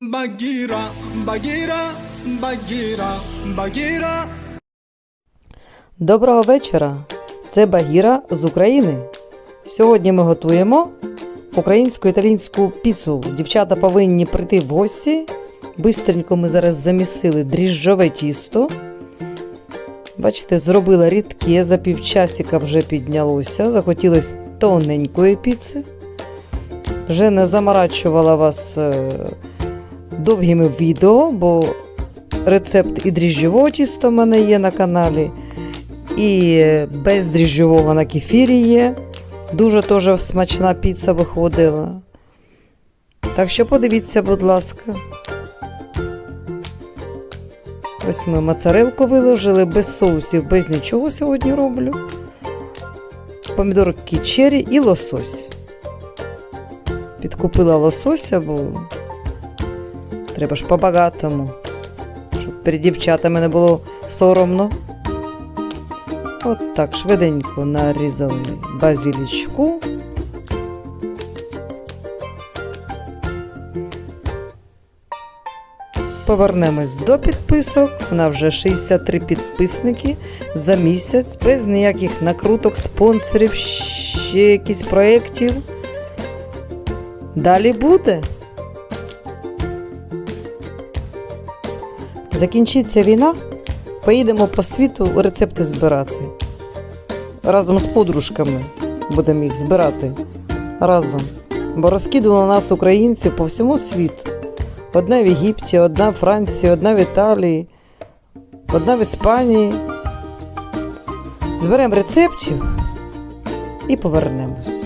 Bagheera, Bagheera, Bagheera, Bagheera. Доброго вечора! Це Багіра з України. Сьогодні ми готуємо українську італійську піцу. Дівчата повинні прийти в гості. Бистренько ми зараз замісили дріжджове тісто. Бачите, зробила рідке, за півчасика вже піднялося. Захотілося тоненької піци. Вже не заморачувала вас е, довгими відео, бо рецепт і дріжджового тіста в мене є на каналі і без дріжджового на кефірі є. Дуже теж смачна піца виходила. Так що подивіться, будь ласка. Ось ми моцарелку виложили без соусів, без нічого сьогодні роблю. Помідорки чері і лосось. Підкупила лосося, бо треба ж по-багатому, щоб перед дівчатами не було соромно. От так швиденько нарізали базілічку. Повернемось до підписок. У нас вже 63 підписники за місяць, без ніяких накруток, спонсорів, ще якісь проєктів. Далі буде. Закінчиться війна. Поїдемо по світу рецепти збирати. Разом з подружками будемо їх збирати разом. Бо розкидано нас українців по всьому світу. Одна в Єгипті, одна в Франції, одна в Італії, одна в Іспанії. Зберемо рецептів і повернемось.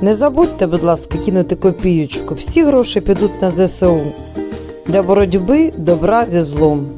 Не забудьте, будь ласка, кинути копіючку. Всі гроші підуть на ЗСУ для боротьби добра зі злом.